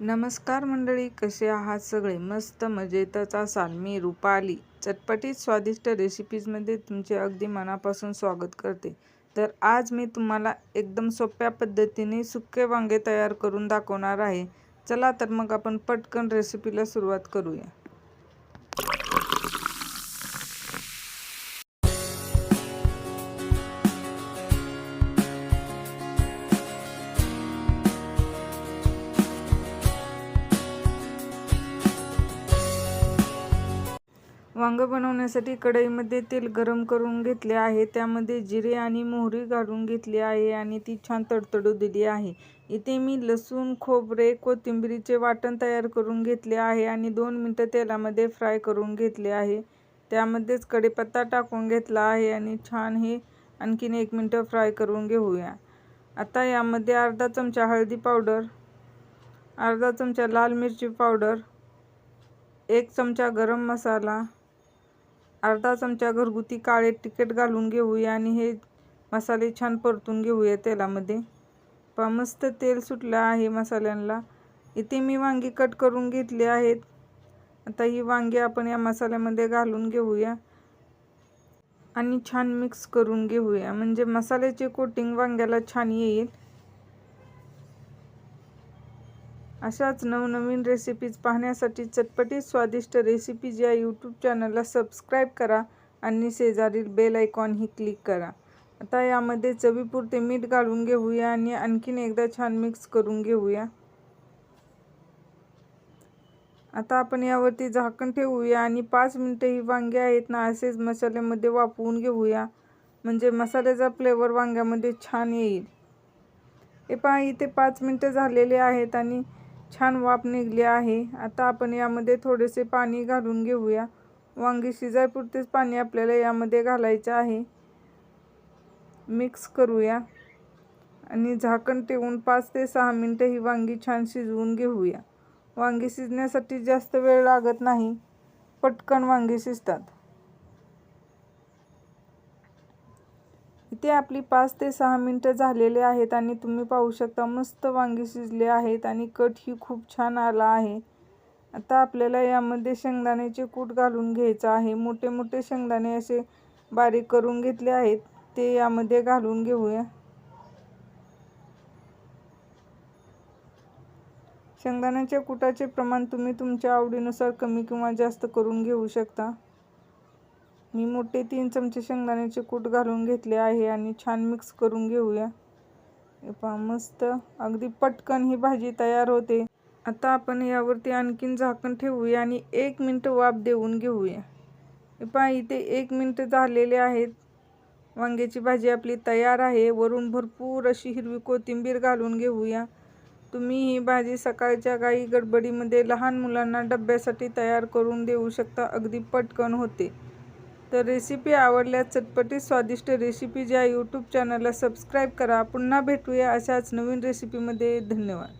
नमस्कार मंडळी कसे आहात सगळे? मस्त मजेतच असाल. मी रुपाली. चटपटीत स्वादिष्ट रेसिपीजमध्ये तुमचे अगदी मनापासून स्वागत करते. तर आज मी तुम्हाला एकदम सोप्या पद्धतीने सुके वांगे तयार करून दाखवणार आहे. चला तर मग आपण पटकन रेसिपीला सुरुवात करूया. वांग बनवण्यासाठी कढईमध्ये तेल गरम करून घेतले आहे. त्यामध्ये जिरे आणि मोहरी घालून घेतली आहे आणि ती छान तडतडू दिली आहे. इथे मी लसूण खोबरे कोथिंबिरीचे वाटण तयार करून घेतले आहे आणि दोन मिनटं तेलामध्ये फ्राय करून घेतले आहे. त्यामध्येच कढीपत्ता टाकून घेतला आहे आणि छान हे आणखीन एक मिनटं फ्राय करून घेऊया. आता यामध्ये अर्धा चमचा हळदी पावडर अर्धा चमचा लाल मिरची पावडर एक चमचा गरम मसाला अर्धा चमचा घरगुती काळे तिखट घालून घेऊया आणि हे मसाले छान परतून घेऊया तेलामध्ये. पा मस्त तेल सुटलं आहे मसाल्यांना इथे मी वांगी कट करून घेतली आहेत. आता ही वांगी आपण या मसाल्यामध्ये घालून घेऊया. आणि छान मिक्स करून घेऊया. म्हणजे मसाल्याचे कोटिंग वांग्याला छान येईल. अशाच नवनवीन रेसिपीज पाहण्यासाठी चटपटीत स्वादिष्ट रेसिपीज या यूट्यूब चॅनलला सबस्क्राईब करा आणि शेजारील बेल आयकॉनही क्लिक करा. आता यामध्ये चवीपुरते मीठ घालून घेऊया आणि आणखीन एकदा छान मिक्स करून घेऊया. आता आपण यावरती झाकण ठेवूया आणि पाच मिनटं ही वांगे आहेत ना असेच मसाल्यामध्ये वाफवून घेऊया. म्हणजे मसाल्याचा फ्लेवर वांग्यामध्ये छान येईल. हे पहा इथे पाच मिनटं झालेले आहेत आणि छान वाफ निघली आहे. आता आपण यामध्ये थोडेसे पाणी घालून घेऊया. वांगी शिजायपुरतेच पाणी आपल्याला यामध्ये घालायचं आहे. मिक्स करूया. आणि झाकण ठेवून पाच ते सहा मिनटं ही वांगी छान शिजवून घेऊया. वांगी शिजण्यासाठी जास्त वेळ लागत नाही. पटकन वांगी शिजतात. इथे आपली पाच ते सहा मिनटं झालेले आहेत आणि तुम्ही पाहू शकता मस्त वांगी शिजले आहेत आणि कटही खूप छान आला आहे. आता आपल्याला यामध्ये शेंगदाण्याचे कूट घालून घ्यायचं आहे. मोठे मोठे शेंगदाणे असे बारीक करून घेतले आहेत. ते यामध्ये घालून घेऊया. शेंगदाण्याच्या कुटाचे प्रमाण तुम्ही तुमच्या आवडीनुसार कमी किंवा जास्त करून घेऊ शकता. मी मोठे तीन चमचे शेंगदाण्याचे कूट घालून घेतले आहे आणि छान मिक्स करून घेऊया. पहा मस्त. अगदी पटकन ही भाजी तयार होते. आता आपण यावरती आणखीन झाकण ठेवूया आणि एक मिनटं वाफ देऊन घेऊया. पहा इथे एक मिनटं झालेले आहेत. वांग्याची भाजी आपली तयार आहे. वरून भरपूर अशी हिरवी कोथिंबीर घालून घेऊया. तुम्ही ही भाजी सकाळच्या काही गडबडीमध्ये लहान मुलांना डब्यासाठी तयार करून देऊ शकता. अगदी पटकन होते. तर रेसिपी आवडल्यास चटपटीत स्वादिष्ट रेसिपी ज्या यूट्यूब चॅनलला सबस्क्राईब करा. पुन्हा भेटूया अशाच नवीन रेसिपीमध्ये धन्यवाद.